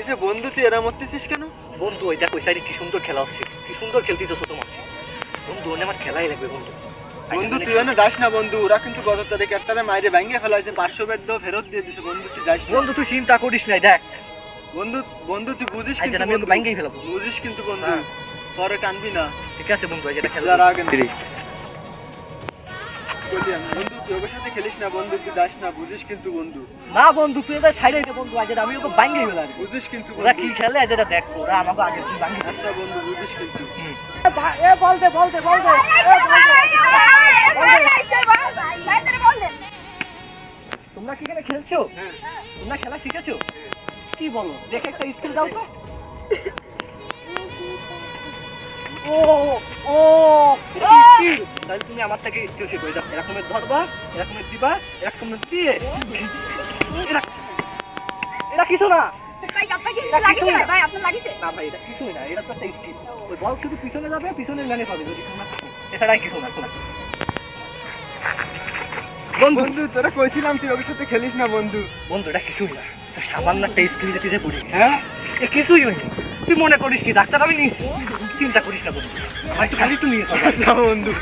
কিসে বন্ধু তুই এরা মরতেছিস কেন? বন্ধু ওই দেখো ওই সাইডে কি সুন্দর খেলা হচ্ছে। কি সুন্দর খেলতেছো ছোট মানুষ বন্ধু ওনে আমার খেলাই লাগবে বন্ধু। বন্ধু তুই এনে যাস না বন্ধু। ওরা কিন্তু গত তারিখে একটা মাইরে ভেঙে ফেলা হয়েছে পাঁচশো বেড ফেরত দিয়ে দিছে। বন্ধু তুই যাস বন্ধু তুই চিন্তা করিস না দেখ। বন্ধু বন্ধু তুই বুঝিস আজ কিন্তু বন্ধু। ভেঙেই ফেলাবো। বুঝিস কিন্তু বন্ধু। হ্যাঁ। পরে কানবি না। ঠিক আছে বন্ধু এই যেটা খেলা আগে বন্ধু তুই সাথে খেলিস না বন্ধু তুই যাস না বুঝিস কিন্তু বন্ধু না বন্ধু তুই দে বন্ধু আজ আমি ওকে বুঝিস কিন্তু ওরা কি খেলে আজ এটা দেখ ওরা আমাকে আগে তুই ভেঙে আচ্ছা বন্ধু বুঝিস কিন্তু এ বল দে বল দে বল দে। তোমরা কি এখানে খেলছো? হ্যাঁ তোমরা খেলা শিখেছো? কি বলো দেখে একটা স্কিল দাও তো। ও তাহলে তুমি আমার থেকে স্কিল শিখো এরকমের ধরবা এরকমের দিবা এরকমের দিয়ে। এটা এটা কিছু না। না। ভাই কিছুই না। এটা তো স্কিল ওই শুধু পিছনে যাবে পাবে যদি এছাড়াই কিছু না বন্ধু। বন্ধু তোরা কইছিলাম তুই ওদের সাথে খেলিস না বন্ধু। বন্ধু এটা কিছুই না। সামান্য একটা স্কিল যে পড়ে হ্যাঁ? এ কিছুই হয়নি। তুই মনে করিস কি ডাক্তার আমি নিয়েছি। চিন্তা করিস না বন্ধু। আমার খালি তুমি আচ্ছা বন্ধু।